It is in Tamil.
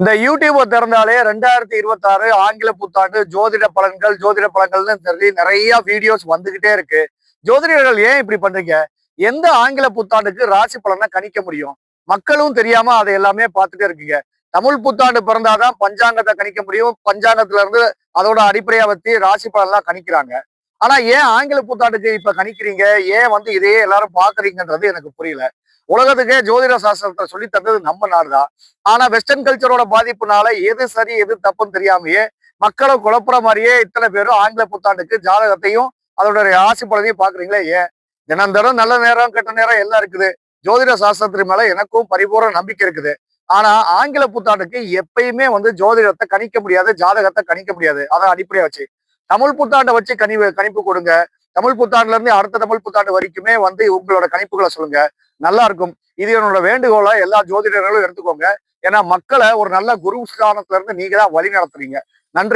இந்த யூடியூபை திறந்தாலே ரெண்டாயிரத்தி இருபத்தி ஆறு ஆங்கில புத்தாண்டு ஜோதிட பலன்கள் ஜோதிட பலன்கள்னு சொல்லி நிறைய வீடியோஸ் வந்துகிட்டே இருக்கு. ஜோதிடர்கள் ஏன் இப்படி பண்றீங்க? எந்த ஆங்கில புத்தாண்டுக்கு ராசி பலனை கணிக்க முடியும்? மக்களும் தெரியாம அதை எல்லாமே பார்த்துட்டே இருக்கீங்க. தமிழ் புத்தாண்டு பிறந்தாதான் பஞ்சாங்கத்தை கணிக்க முடியும். பஞ்சாங்கத்துல இருந்து அதோட அடிப்படையா வச்சு ராசி பலன்லாம் கணிக்கிறாங்க. ஆனா ஏன் ஆங்கில புத்தாண்டுக்கு இப்ப கணிக்கிறீங்க? ஏன் வந்து இதையே எல்லாரும் பாக்குறீங்கன்றது எனக்கு புரியல. உலகத்துக்கே ஜோதிட சாஸ்திரத்தை சொல்லி தந்தது நம்ம நாடுதான் ஆனா வெஸ்டர்ன் கல்ச்சரோட பாதிப்புனால எது சரி எது தப்புன்னு தெரியாமையே மக்களை குழப்புற மாதிரியே இத்தனை பேரும் ஆங்கில புத்தாண்டுக்கு ஜாதகத்தையும் அதோட ராசி பலனையும் பாக்குறீங்களே ஏன்? தினம் தினம் நல்ல நேரம் கெட்ட நேரம் எல்லாம் இருக்குது. ஜோதிட சாஸ்திரத்தின் மேல எனக்கும் பரிபூர்ண நம்பிக்கை இருக்குது. ஆனா ஆங்கில புத்தாண்டுக்கு எப்பயுமே வந்து ஜோதிடத்தை கணிக்க முடியாது ஜாதகத்தை கணிக்க முடியாது. அதை அடிப்படையா வச்சு. தமிழ் புத்தாண்டை வச்சு கனி கணிப்பு கொடுங்க. தமிழ் புத்தாண்டுல இருந்து அடுத்த தமிழ் புத்தாண்டு வரைக்குமே வந்து உங்களோட கணிப்புகளை சொல்லுங்க. நல்லா இருக்கும். இது என்னோட வேண்டுகோளை எல்லா ஜோதிடர்களும் எடுத்துக்கோங்க. ஏன்னா மக்களை ஒரு நல்ல குரு ஸ்தானத்துல இருந்து நீங்க தான் வழி நடத்துறீங்க. நன்றி.